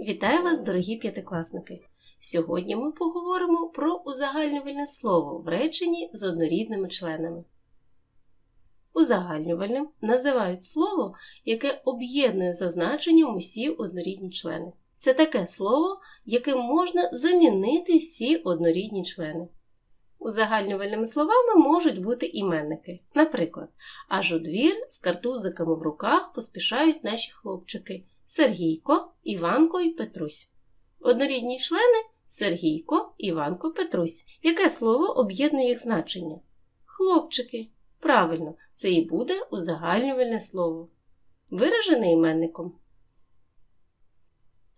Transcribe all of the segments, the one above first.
Вітаю вас, дорогі п'ятикласники! Сьогодні ми поговоримо про узагальнювальне слово в реченні з однорідними членами. Узагальнювальним називають слово, яке об'єднує за значенням усі однорідні члени. Це таке слово, яким можна замінити всі однорідні члени. Узагальнювальними словами можуть бути іменники. Наприклад, аж у двір з картузиками в руках поспішають наші хлопчики Сергійко, Іванко і Петрусь. Однорідні члени Сергійко, Іванко, Петрусь. Яке слово об'єднує їх значення? Хлопчики. Правильно, це і буде узагальнювальне слово. Виражене іменником.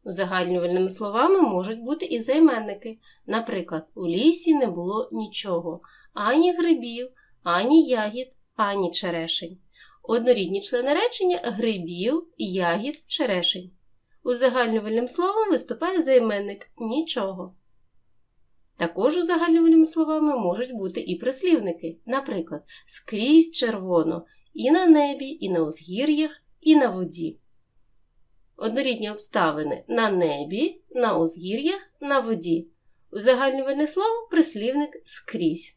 Узагальнювальними словами можуть бути і займенники. Наприклад, у лісі не було нічого, ані грибів, ані ягід, ані черешень. Однорідні члени речення грибів, ягід, черешень. Узагальнювальним словом виступає займенник нічого. Також узагальнювальними словами можуть бути і прислівники, наприклад, скрізь червоно і на небі, і на узгір'ях, і на воді. Однорідні обставини на небі, на узгір'ях, на воді. Узагальнювальне слово прислівник скрізь.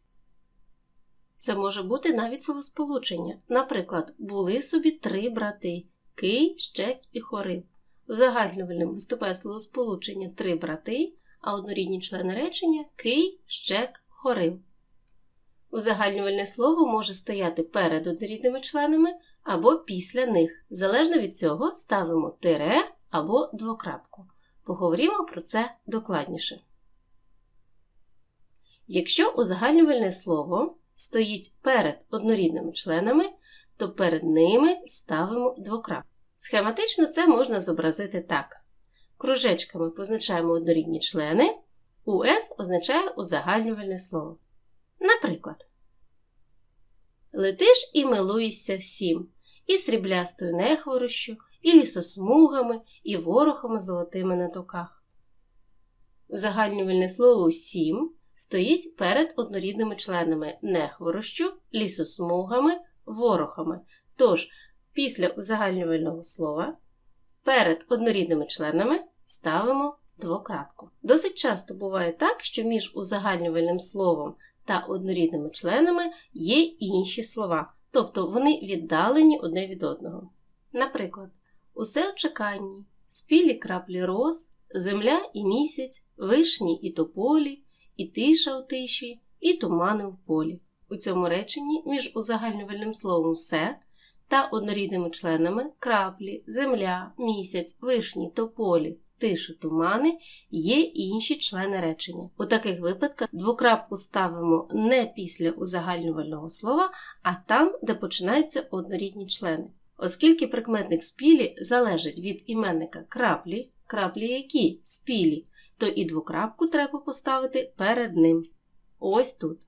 Це може бути навіть словосполучення. Наприклад, були собі три брати Кий, Щек і Хорив. Узагальнювальним виступає словосполучення три брати, а однорідні члени речення Кий, Щек, Хорив. Узагальнювальне слово може стояти перед однорідними членами або після них. Залежно від цього ставимо тире або двокрапку. Поговоримо про це докладніше. Якщо узагальнювальне слово стоїть перед однорідними членами, то перед ними ставимо двокрапку. Схематично це можна зобразити так. Кружечками позначаємо однорідні члени, УС означає узагальнювальне слово. Наприклад, летиш і милуєшся всім, і сріблястою нехворощу, і лісосмугами, і ворохами золотими на токах. Узагальнювальне слово всім стоїть перед однорідними членами нехворощу, лісосмугами, ворохами. Тож, після узагальнювального слова перед однорідними членами ставимо двокрапку. Досить часто буває так, що між узагальнювальним словом та однорідними членами є інші слова, тобто вони віддалені одне від одного. Наприклад, усе в чеканні, спілі краплі роз, земля і місяць, вишні і тополі, і тиша у тиші, і тумани в полі. У цьому реченні між узагальнювальним словом все та однорідними членами краплі, земля, місяць, вишні, тополі, тиші, тумани є інші члени речення. У таких випадках двокрапку ставимо не після узагальнювального слова, а там, де починаються однорідні члени. Оскільки прикметник спілі залежить від іменника краплі, краплі які спілі, то і двокрапку треба поставити перед ним. Ось тут.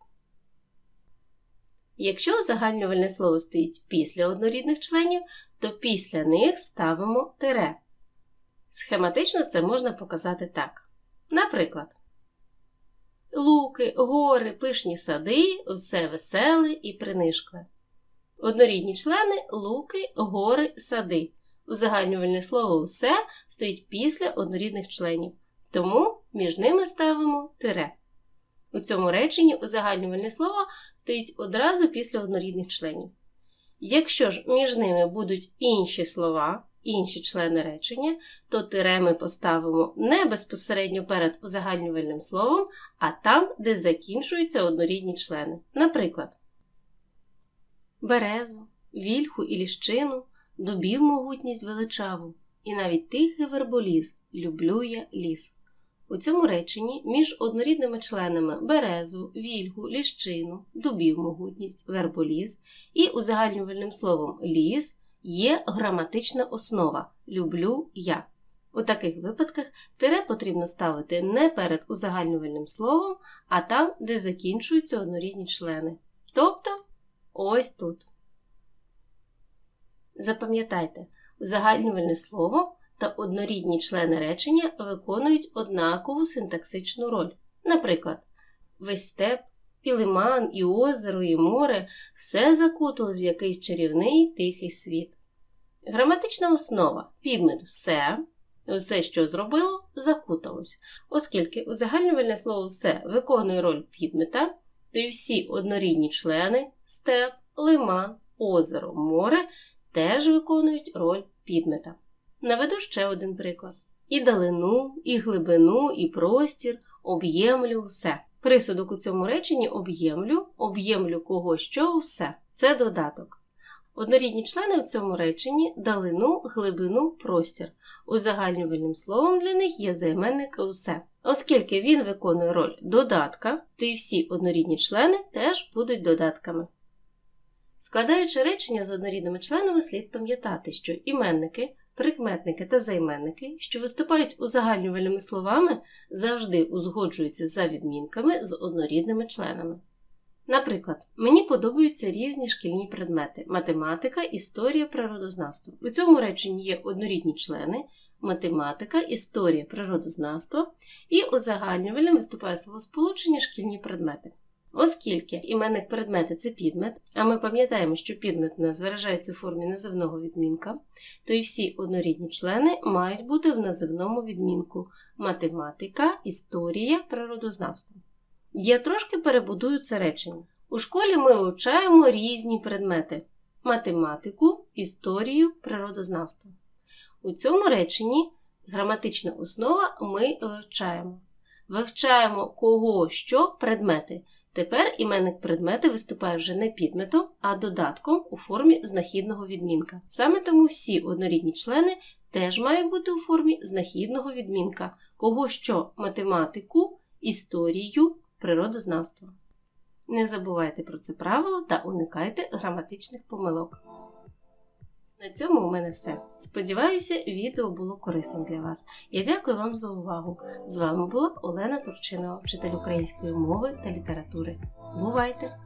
Якщо узагальнювальне слово стоїть після однорідних членів, то після них ставимо тире. Схематично це можна показати так. Наприклад, луки, гори, пишні сади, все веселе і принишкле. Однорідні члени луки, гори, сади. Узагальнювальне слово все стоїть після однорідних членів, тому між ними ставимо тире. У цьому реченні узагальнювальне слово стоїть одразу після однорідних членів. Якщо ж між ними будуть інші слова, інші члени речення, то тире ми поставимо не безпосередньо перед узагальнювальним словом, а там, де закінчуються однорідні члени. Наприклад, березу, вільху і ліщину, дубів могутність величаву, і навіть тихий верболіз люблю я ліс. У цьому реченні між однорідними членами березу, вільгу, ліщину, дубів могутність, верболіз і узагальнювальним словом ліс є граматична основа люблю я. У таких випадках тире потрібно ставити не перед узагальнювальним словом, а там, де закінчуються однорідні члени. Тобто ось тут. Запам'ятайте, узагальнювальне слово та однорідні члени речення виконують однакову синтаксичну роль. Наприклад, весь степ, і лиман, і озеро, і море все закуталось в якийсь чарівний тихий світ. Граматична основа підмет все, Все, що зробило, закуталось. Оскільки узагальнювальне слово все виконує роль підмета, то й всі однорідні члени степ, лиман, озеро, море теж виконують роль підмета. Наведу ще один приклад: і далину, і глибину, і простір, об'ємлю все. Присудок у цьому реченні об'ємлю, об'ємлю кого що все. Це додаток. Однорідні члени у цьому реченні далину, глибину, простір. Узагальнювальним словом для них є займенник усе. Оскільки він виконує роль додатка, то й всі однорідні члени теж будуть додатками. Складаючи речення з однорідними членами, слід пам'ятати, що іменники, прикметники та займенники, що виступають узагальнювальними словами, завжди узгоджуються за відмінками з однорідними членами. Наприклад, мені подобаються різні шкільні предмети математика, історія, природознавство. У цьому реченні є однорідні члени математика, історія, природознавство і узагальнювальним виступає словосполучення шкільні предмети. Оскільки іменник предмети це підмет, а ми пам'ятаємо, що підмет у нас виражається в формі називного відмінка, то і всі однорідні члени мають бути в називному відмінку математика, історія, природознавство. Я трошки перебудую це речення. У школі ми вивчаємо різні предмети математику, історію, природознавство. У цьому реченні граматична основа ми вивчаємо. Вивчаємо кого що предмети. Тепер іменник предмети виступає вже не підметом, а додатком у формі знахідного відмінка. Саме тому всі однорідні члени теж мають бути у формі знахідного відмінка, кого що математику, історію, природознавство. Не забувайте про це правило та уникайте граматичних помилок. На цьому у мене все. Сподіваюся, відео було корисним для вас. Я дякую вам за увагу. З вами була Олена Турчинова, вчитель української мови та літератури. Бувайте!